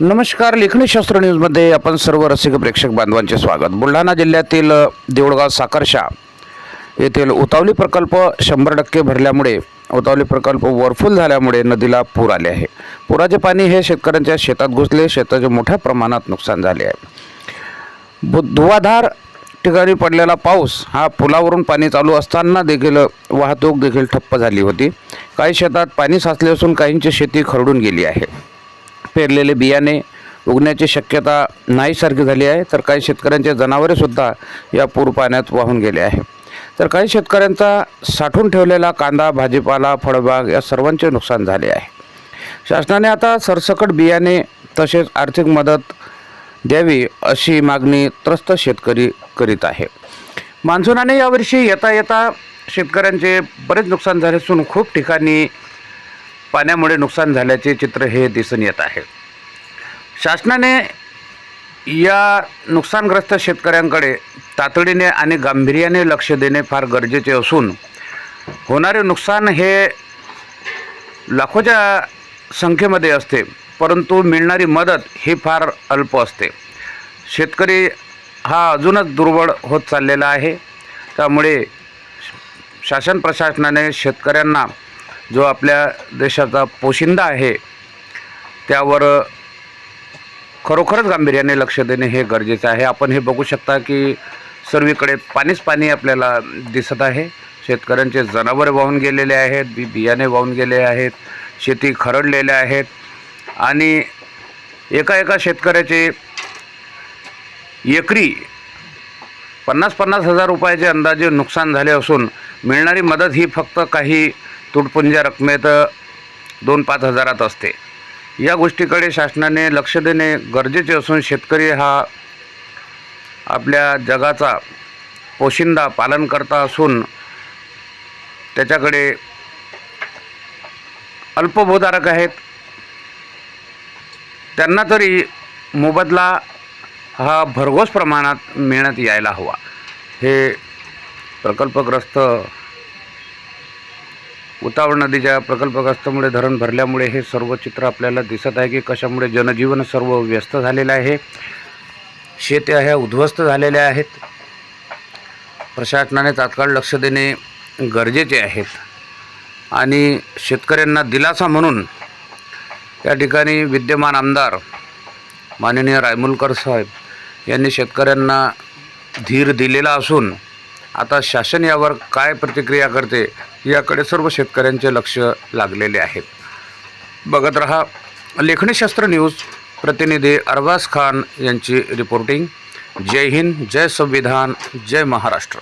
नमस्कार लेखनीशास्त्र न्यूजमध्ये आपण सर्व रसिक प्रेक्षक बांधवांचे स्वागत. बुलढाणा जिल्ह्यातील देऊळगाव साकर्शा येथील उतावली प्रकल्प शंभर टक्के भरल्यामुळे उतावली प्रकल्प वरफुल झाल्यामुळे नदीला पूर आले आहे. पुराचे पाणी हे शेतकऱ्यांच्या शेतात घुसले शेताचे मोठ्या प्रमाणात नुकसान झाले आहे. बु धुवाधार ठिकाणी पडलेला पाऊस हा पुलावरून पाणी चालू असताना देखील वाहतूक देखील ठप्प झाली होती. काही शेतात पाणी साचले असून काहींची शेती खरडून गेली आहे. पेरलेले बियाणे उगण्याची शक्यता नाहीसारखी झाली आहे. तर काही शेतकऱ्यांचे जनावरेसुद्धा या पूर पाण्यात वाहून गेले आहे. तर काही शेतकऱ्यांचा साठवून ठेवलेला कांदा भाजीपाला फळबाग या सर्वांचे नुकसान झाले आहे. शासनाने आता सरसकट बियाणे तसेच आर्थिक मदत द्यावी अशी मागणी त्रस्त शेतकरी करीत आहे. मान्सूनाने यावर्षी येता येता शेतकऱ्यांचे बरेच नुकसान झाले असून खूप ठिकाणी पाण्यामुळे नुकसान झाल्याचे चित्र हे दिसून येत आहे. शासनाने या नुकसानग्रस्त शेतकऱ्यांकडे तातडीने आणि गांभीर्याने लक्ष देणे फार गरजेचे असून होणारे नुकसान हे लाखोच्या संख्येमध्ये असते परंतु मिळणारी मदत ही फार अल्प असते. शेतकरी हा अजूनच दुर्बळ होत चाललेला आहे. त्यामुळे शासन प्रशासनाने शेतकऱ्यांना जो आपल्या देशाचा पोशिंदा आहे त्यावर खरोखरच गांभीर्याने लक्ष देणे हे गरजेचं आहे. आपण हे बघू शकता की सर्वीकडे पाणीच पाणी आपल्याला दिसत आहे. शेतकऱ्यांचे जनावरे वाहून गेलेले आहेत बी बियाणे वाहून गेले आहेत शेती खरडलेल्या आहेत आणि एका एका शेतकऱ्याचे एकरी पन्नास पन्नास हजार रुपयाचे अंदाजे नुकसान झाले असून मिळणारी मदत ही फक्त काही तुटपुंज्या रकमेत दोन पाच हजारात असते. या गोष्टीकडे शासनाने लक्ष देणे गरजेचे असून शेतकरी हा आपल्या जगाचा पोशिंदा पालनकर्ता असून त्याच्याकडे अल्पभूधारक आहेत. त्यांना तरी मोबदला हा भरघोस प्रमाणात मिळण्यात यायला हवा. हे प्रकल्पग्रस्त उतावळ नदीच्या प्रकल्पग्रस्तमुळे धरण भरल्यामुळे हे सर्व चित्र आपल्याला दिसत आहे की कशामुळे जनजीवन सर्व व्यस्त झालेलं आहे. शेत्या ह्या उद्ध्वस्त झालेल्या आहेत. प्रशासनाने तात्काळ लक्ष देणे गरजेचे आहेत. आणि शेतकऱ्यांना दिलासा म्हणून या ठिकाणी विद्यमान आमदार माननीय रायमुलकर साहेब यांनी शेतकऱ्यांना धीर दिलेला असून आता शासन यावर काय प्रतिक्रिया करते याकडे सर्व शेतकऱ्यांचे लक्ष लागलेले आहेत. बघत रहा लेखणीशास्त्र न्यूज प्रतिनिधी अरबाज खान यांची रिपोर्टिंग जय हिंद जय संविधान जय महाराष्ट्र.